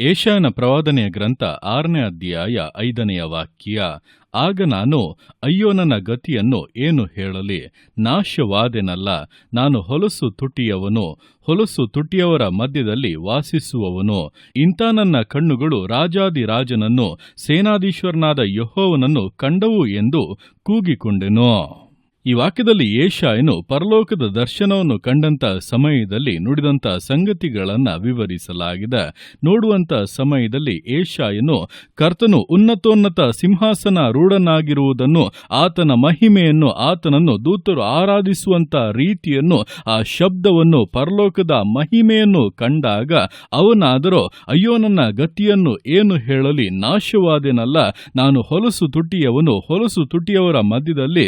ಏಷಾಯನ ಪ್ರವಾದನೆಯ ಗ್ರಂಥ ಆರನೇ ಅಧ್ಯಾಯ ಐದನೆಯ ವಾಕ್ಯ, ಆಗ ನಾನು, ಅಯ್ಯೋ, ನನ್ನ ಗತಿಯನ್ನು ಏನು ಹೇಳಲಿ? ನಾಶವಾದೆನಲ್ಲ. ನಾನು ಹೊಲಸು ತುಟಿಯವನು ಹೊಲಸು ತುಟಿಯವರ ಮಧ್ಯದಲ್ಲಿ ವಾಸಿಸುವವನು. ಇಂಥ ನನ್ನ ಕಣ್ಣುಗಳು ರಾಜಾದಿರಾಜನನ್ನು ಸೇನಾಧೀಶ್ವರನಾದ ಯಹೋವನನ್ನು ಕಂಡವು ಎಂದು ಕೂಗಿಕೊಂಡೆನು. ಈ ವಾಕ್ಯದಲ್ಲಿ ಏಷಾಯನು ಪರಲೋಕದ ದರ್ಶನವನ್ನು ಕಂಡಂತ ಸಮಯದಲ್ಲಿ ನುಡಿದಂತ ಸಂಗತಿಗಳನ್ನು ವಿವರಿಸಲಾಗಿದೆ. ನೋಡುವಂತ ಸಮಯದಲ್ಲಿ ಏಷಾಯನು ಕರ್ತನು ಉನ್ನತೋನ್ನತ ಸಿಂಹಾಸನ ರೂಢನಾಗಿರುವುದನ್ನು, ಆತನ ಮಹಿಮೆಯನ್ನು, ಆತನನ್ನು ದೂತರು ಆರಾಧಿಸುವಂತ ರೀತಿಯನ್ನು, ಆ ಶಬ್ದವನ್ನು ಪರಲೋಕದ ಮಹಿಮೆಯನ್ನು ಕಂಡಾಗ ಅವನಾದರೂ, ಅಯ್ಯೋ ನನ್ನ ಗತಿಯನ್ನು ಏನು ಹೇಳಲಿ, ನಾಶವಾದೆನಲ್ಲ, ನಾನು ಹೊಲಸು ತುಟಿಯವನು, ಹೊಲಸು ತುಟಿಯವರ ಮಧ್ಯದಲ್ಲಿ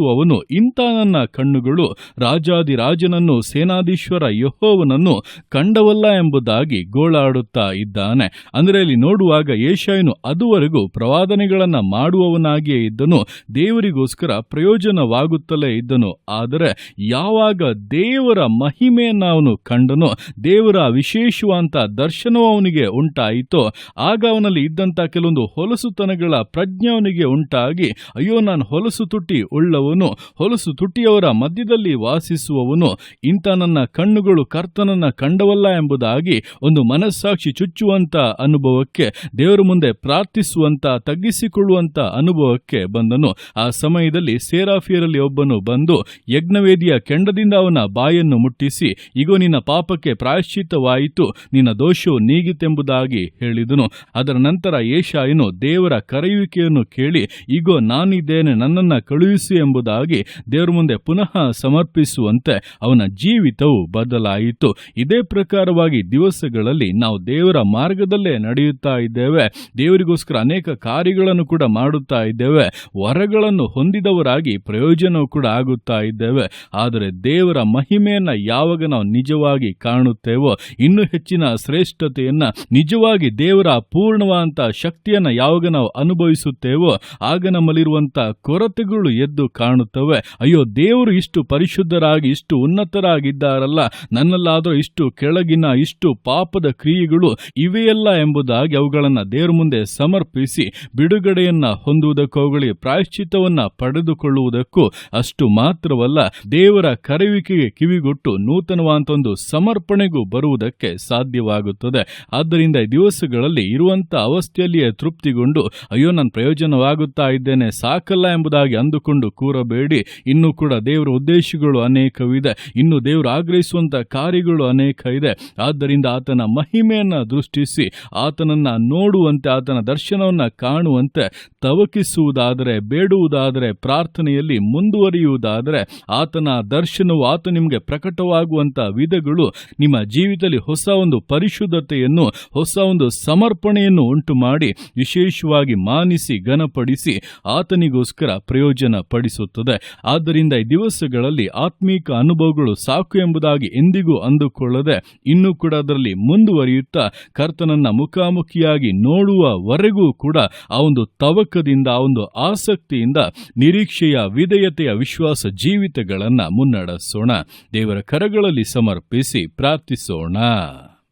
ವಾಸಿಸುವವನು ಇಂಥ ನನ್ನ ಕಣ್ಣುಗಳು ರಾಜಾದಿರಾಜನನ್ನು ಸೇನಾಧೀಶ್ವರ ಯಹೋವನನ್ನು ಕಂಡವಲ್ಲ ಎಂಬುದಾಗಿ ಗೋಳಾಡುತ್ತಾ ಇದ್ದಾನೆ. ಅಂದರೆ ಇಲ್ಲಿ ನೋಡುವಾಗ ಏಷಾಯನು ಅದುವರೆಗೂ ಪ್ರವಾದನೆಗಳನ್ನ ಮಾಡುವವನಾಗಿಯೇ ಇದ್ದನು, ದೇವರಿಗೋಸ್ಕರ ಪ್ರಯೋಜನವಾಗುತ್ತಲೇ ಇದ್ದನು. ಆದರೆ ಯಾವಾಗ ದೇವರ ಮಹಿಮೆಯನ್ನು ಅವನು ಕಂಡನು, ದೇವರ ವಿಶೇಷವಾದಂಥ ದರ್ಶನವು ಅವನಿಗೆ ಉಂಟಾಯಿತೋ, ಆಗ ಅವನಲ್ಲಿ ಇದ್ದಂಥ ಕೆಲವೊಂದು ಹೊಲಸುತನಗಳ ಪ್ರಜ್ಞೆ ಅವನಿಗೆ ಉಂಟಾಗಿ, ಅಯ್ಯೋ, ನಾನು ಹೊಲಸು ತುಟ್ಟಿ ಉಳ್ಳವನು ಹೊಲಸು ತುಟಿಯವರ ಮಧ್ಯದಲ್ಲಿ ವಾಸಿಸುವವನು ಇಂಥ ನನ್ನ ಕಣ್ಣುಗಳು ಕರ್ತನನ್ನ ಕಂಡವಲ್ಲ ಎಂಬುದಾಗಿ ಒಂದು ಮನಸ್ಸಾಕ್ಷಿ ಚುಚ್ಚುವಂತ ಅನುಭವಕ್ಕೆ, ದೇವರ ಮುಂದೆ ಪ್ರಾರ್ಥಿಸುವಂತ ತಗ್ಗಿಸಿಕೊಳ್ಳುವಂತ ಅನುಭವಕ್ಕೆ ಬಂದನು. ಆ ಸಮಯದಲ್ಲಿ ಸೇರಾಫಿಯರಲ್ಲಿ ಒಬ್ಬನು ಬಂದು ಯಜ್ಞವೇದಿಯ ಕೆಂಡದಿಂದ ಅವನ ಬಾಯನ್ನು ಮುಟ್ಟಿಸಿ, ಇಗೋ, ನಿನ್ನ ಪಾಪಕ್ಕೆ ಪ್ರಾಯಶ್ಚಿತ್ತವಾಯಿತು, ನಿನ್ನ ದೋಷವು ನೀಗಿತೆಂಬುದಾಗಿ ಹೇಳಿದನು. ಅದರ ನಂತರ ಏಷಾಯನು ದೇವರ ಕರೆಯುವಿಕೆಯನ್ನು ಕೇಳಿ, ಇಗೋ, ನಾನಿದ್ದೇನೆ, ನನ್ನನ್ನ ಕಳುಹಿಸು ಎಂಬುದಾಗಿ ದೇವರ ಮುಂದೆ ಪುನಃ ಸಮರ್ಪಿಸುವಂತೆ ಅವನ ಜೀವಿತವು ಬದಲಾಯಿತು. ಇದೇ ಪ್ರಕಾರವಾಗಿ ದಿವಸಗಳಲ್ಲಿ ನಾವು ದೇವರ ಮಾರ್ಗದಲ್ಲೇ ನಡೆಯುತ್ತಾ ಇದ್ದೇವೆ. ದೇವರಿಗೋಸ್ಕರ ಅನೇಕ ಕಾರ್ಯಗಳನ್ನು ಕೂಡ ಮಾಡುತ್ತಾ ಇದ್ದೇವೆ. ವರಗಳನ್ನು ಹೊಂದಿದವರಾಗಿ ಪ್ರಯೋಜನವೂ ಕೂಡ ಆಗುತ್ತಾ ಇದ್ದೇವೆ. ಆದರೆ ದೇವರ ಮಹಿಮೆಯನ್ನು ಯಾವಾಗ ನಾವು ನಿಜವಾಗಿ ಕಾಣುತ್ತೇವೋ, ಇನ್ನೂ ಹೆಚ್ಚಿನ ಶ್ರೇಷ್ಠತೆಯನ್ನು ನಿಜವಾಗಿ ದೇವರ ಪೂರ್ಣವಾದ ಶಕ್ತಿಯನ್ನು ಯಾವಾಗ ನಾವು ಅನುಭವಿಸುತ್ತೇವೋ, ಆಗ ನಮ್ಮಲ್ಲಿರುವಂಥ ಕೊರತೆಗಳು ಎದ್ದು ಕಾಣುತ್ತವೆ. ಅಯ್ಯೋ, ದೇವರು ಇಷ್ಟು ಪರಿಶುದ್ಧರಾಗಿ, ಇಷ್ಟು ಉನ್ನತರಾಗಿದ್ದಾರಲ್ಲ. ನನ್ನಲ್ಲಾದರೂ ಇಷ್ಟು ಕೆಳಗಿನ, ಇಷ್ಟು ಪಾಪದ ಕ್ರಿಯೆಗಳು ಇವೆಯಲ್ಲ ಎಂಬುದಾಗಿ ಅವುಗಳನ್ನು ದೇವರ ಮುಂದೆ ಸಮರ್ಪಿಸಿ, ಬಿಡುಗಡೆಯನ್ನ ಹೊಂದುವುದಕ್ಕೂ ಅವುಗಳಿಗೆ ಪ್ರಾಯಶ್ಚಿತ್ತವನ್ನ ಪಡೆದುಕೊಳ್ಳುವುದಕ್ಕೂ ಅಷ್ಟು ಮಾತ್ರವಲ್ಲ. ದೇವರ ಕರೆಯುವಿಕೆಗೆ ಕಿವಿಗೊಟ್ಟು ನೂತನವಾದಂತೊಂದು ಸಮರ್ಪಣೆಗೂ ಬರುವುದಕ್ಕೆ ಸಾಧ್ಯವಾಗುತ್ತದೆ. ಆದ್ದರಿಂದ ದಿವಸಗಳಲ್ಲಿ ಇರುವಂಥ ಅವಸ್ಥೆಯಲ್ಲಿಯೇ ತೃಪ್ತಿಗೊಂಡು, ಅಯ್ಯೋ, ನಾನು ಪ್ರಯೋಜನವಾಗುತ್ತಾ ಇದ್ದೇನೆ, ಸಾಕಲ್ಲ ಎಂಬುದಾಗಿ ಅಂದುಕೊಂಡು ಕೂರಬೇಡಿ ಇನ್ನೂ ಕೂಡ ದೇವರ ಉದ್ದೇಶಗಳು ಅನೇಕವಿದೆ. ಇನ್ನು ದೇವರು ಆಗ್ರಹಿಸುವಂಥ ಕಾರ್ಯಗಳು ಅನೇಕ ಇದೆ ಆದ್ದರಿಂದ ಆತನ ಮಹಿಮೆಯನ್ನು ದೃಷ್ಟಿಸಿ, ಆತನನ್ನ ನೋಡುವಂತೆ, ಆತನ ದರ್ಶನವನ್ನ ಕಾಣುವಂತೆ, ತವಕಿಸುವುದಾದರೆ, ಬೇಡುವುದಾದರೆ, ಪ್ರಾರ್ಥನೆಯಲ್ಲಿ ಮುಂದುವರಿಯುವುದಾದರೆ, ಆತನ ದರ್ಶನವು ಆತ ನಿಮಗೆ ಪ್ರಕಟವಾಗುವಂತ ವಿಧಗಳು ನಿಮ್ಮ ಜೀವಿತದಲ್ಲಿ ಹೊಸ ಒಂದು ಪರಿಶುದ್ಧತೆಯನ್ನು, ಹೊಸ ಒಂದು ಸಮರ್ಪಣೆಯನ್ನು ಉಂಟು ಮಾಡಿ ವಿಶೇಷವಾಗಿ ಮಾನಿಸಿ, ಘನಪಡಿಸಿ, ಆತನಿಗೋಸ್ಕರ ಪ್ರಯೋಜನ ಪಡಿಸುತ್ತದೆ ಆದ್ದರಿಂದ ಈ ದಿವಸಗಳಲ್ಲಿ ಆತ್ಮೀಕ ಅನುಭವಗಳು ಸಾಕು ಎಂಬುದಾಗಿ ಎಂದಿಗೂ ಅಂದುಕೊಳ್ಳದೆ, ಇನ್ನೂ ಕೂಡ ಅದರಲ್ಲಿ ಮುಂದುವರಿಯುತ್ತಾ, ಕರ್ತನನ್ನ ಮುಖಾಮುಖಿಯಾಗಿ ನೋಡುವವರೆಗೂ ಕೂಡ ಆ ಒಂದು ತವಕದಿಂದ, ಆ ಒಂದು ಆಸಕ್ತಿಯಿಂದ, ನಿರೀಕ್ಷೆಯ ವಿಧೇಯತೆಯ ವಿಶ್ವಾಸ ಜೀವಿತಗಳನ್ನು ಮುನ್ನಡೆಸೋಣ. ದೇವರ ಕರಗಳಲ್ಲಿ ಸಮರ್ಪಿಸಿ ಪ್ರಾರ್ಥಿಸೋಣ.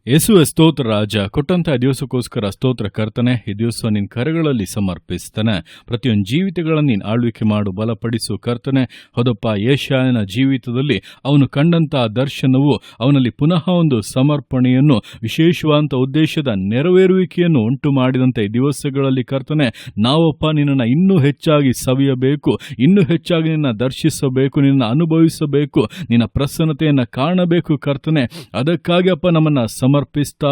ಯೇಸುವೆ ಸ್ತೋತ್ರ ರಾಜ, ಕೊಟ್ಟಂತಹ ದಿವಸಕ್ಕೋಸ್ಕರ ಸ್ತೋತ್ರ ಕರ್ತನೆ, ಈ ದಿವಸ ನಿನ್ನ ಕರೆಗಳಲ್ಲಿ ಸಮರ್ಪಿಸ್ತಾನೆ. ಪ್ರತಿಯೊಂದು ಜೀವಿತಗಳನ್ನು ನೀನು ಆಳ್ವಿಕೆ ಮಾಡು, ಬಲಪಡಿಸು ಕರ್ತನೆ. ಹೌದಪ್ಪ ಏಷ್ಯಾನ ಜೀವಿತದಲ್ಲಿ ಅವನು ಕಂಡಂತಹ ದರ್ಶನವು, ಅವನಲ್ಲಿ ಪುನಃ ಒಂದು ಸಮರ್ಪಣೆಯನ್ನು, ವಿಶೇಷವಾದಂಥ ಉದ್ದೇಶದ ನೆರವೇರುವಿಕೆಯನ್ನು ಉಂಟು ಮಾಡಿದಂಥ ಈ ದಿವಸಗಳಲ್ಲಿ ಕರ್ತನೆ, ನಾವಪ್ಪ ನಿನ್ನನ್ನು ಇನ್ನೂ ಹೆಚ್ಚಾಗಿ ಸವಿಯಬೇಕು, ಇನ್ನೂ ಹೆಚ್ಚಾಗಿ ನಿನ್ನ ದರ್ಶಿಸಬೇಕು, ನಿನ್ನ ಅನುಭವಿಸಬೇಕು, ನಿನ್ನ ಪ್ರಸನ್ನತೆಯನ್ನು ಕಾಣಬೇಕು ಕರ್ತನೆ. ಅದಕ್ಕಾಗಿ ಅಪ್ಪ ನಮ್ಮನ್ನ ಸಮರ್ಪಿಸ್ತಾ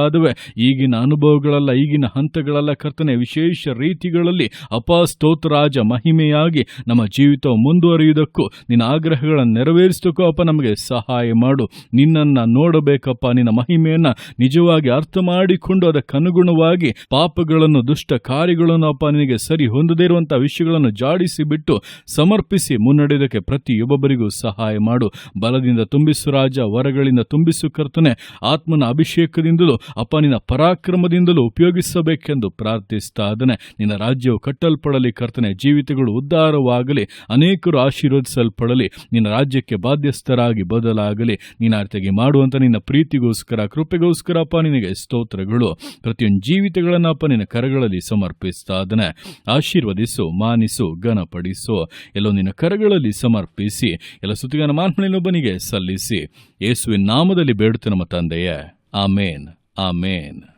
ಈಗಿನ ಅನುಭವಗಳೆಲ್ಲ, ಈಗಿನ ಹಂತಗಳೆಲ್ಲ ಕರ್ತನೆ, ವಿಶೇಷ ರೀತಿಗಳಲ್ಲಿ ಅಪ ಸ್ತೋತ್ರರಾಜ ಮಹಿಮೆಯಾಗಿ ನಮ್ಮ ಜೀವಿತ ಮುಂದುವರಿಯುವುದಕ್ಕೂ, ನಿನ್ನ ಆಗ್ರಹಗಳನ್ನು ನೆರವೇರಿಸೋಕ್ಕೂ ಅಪ್ಪ ನಮಗೆ ಸಹಾಯ ಮಾಡು. ನಿನ್ನನ್ನು ನೋಡಬೇಕಪ್ಪ, ನಿನ್ನ ಮಹಿಮೆಯನ್ನು ನಿಜವಾಗಿ ಅರ್ಥ ಮಾಡಿಕೊಂಡು ಅದಕ್ಕನುಗುಣವಾಗಿ ಪಾಪಗಳನ್ನು, ದುಷ್ಟ ಕಾರ್ಯಗಳನ್ನು ಅಪ್ಪ ನಿನಗೆ ಸರಿ ಹೊಂದದೇ ಇರುವಂತಹ ವಿಷಯಗಳನ್ನು ಜಾಡಿಸಿ ಬಿಟ್ಟು ಸಮರ್ಪಿಸಿ ಮುನ್ನಡೆಯುವುದಕ್ಕೆ ಪ್ರತಿಯೊಬ್ಬರಿಗೂ ಸಹಾಯ ಮಾಡು. ಬಲದಿಂದ ತುಂಬಿಸು ರಾಜ, ವರಗಳಿಂದ ತುಂಬಿಸು ಕರ್ತನೆ. ಆತ್ಮನ ಅಭಿಷೇಕ ವಿವೇಕದಿಂದಲೂ ಅಪ್ಪ ನಿನ್ನ ಪರಾಕ್ರಮದಿಂದಲೂ ಉಪಯೋಗಿಸಬೇಕೆಂದು ಪ್ರಾರ್ಥಿಸ್ತಾ ಇದ್ದಾನೆ. ನಿನ್ನ ರಾಜ್ಯವು ಕಟ್ಟಲ್ಪಡಲಿ ಕರ್ತನೆ, ಜೀವಿತಗಳು ಉದ್ಧಾರವಾಗಲಿ, ಅನೇಕರು ಆಶೀರ್ವದಿಸಲ್ಪಡಲಿ, ನಿನ್ನ ರಾಜ್ಯಕ್ಕೆ ಬಾಧ್ಯಸ್ಥರಾಗಿ ಬದಲಾಗಲಿ. ನಿನ್ನ ಅರ್ಥಗೆ ಮಾಡುವಂತ ನಿನ್ನ ಪ್ರೀತಿಗೋಸ್ಕರ, ಕೃಪೆಗೋಸ್ಕರ ಅಪ್ಪ ನಿನಗೆ ಸ್ತೋತ್ರಗಳು. ಪ್ರತಿಯೊಂದು ಜೀವಿತಗಳನ್ನು ಅಪ್ಪ ನಿನ್ನ ಕರಗಳಲ್ಲಿ ಸಮರ್ಪಿಸ್ತಾ ಇದ್ದಾನೆ. ಆಶೀರ್ವದಿಸು, ಮಾನಿಸು, ಘನಪಡಿಸು. ಎಲ್ಲೋ ನಿನ್ನ ಕರಗಳಲ್ಲಿ ಸಮರ್ಪಿಸಿ, ಎಲ್ಲ ಸುತ್ತಿಗಾನ ಮಾನ್ಮಳಿನೊಬ್ಬನಿಗೆ ಸಲ್ಲಿಸಿ. ಯೇಸುವಿನ ನಾಮದಲ್ಲಿ ಬೇಡುತ್ತೆ ನಮ್ಮ ತಂದೆಯೇ. Amen. Amen.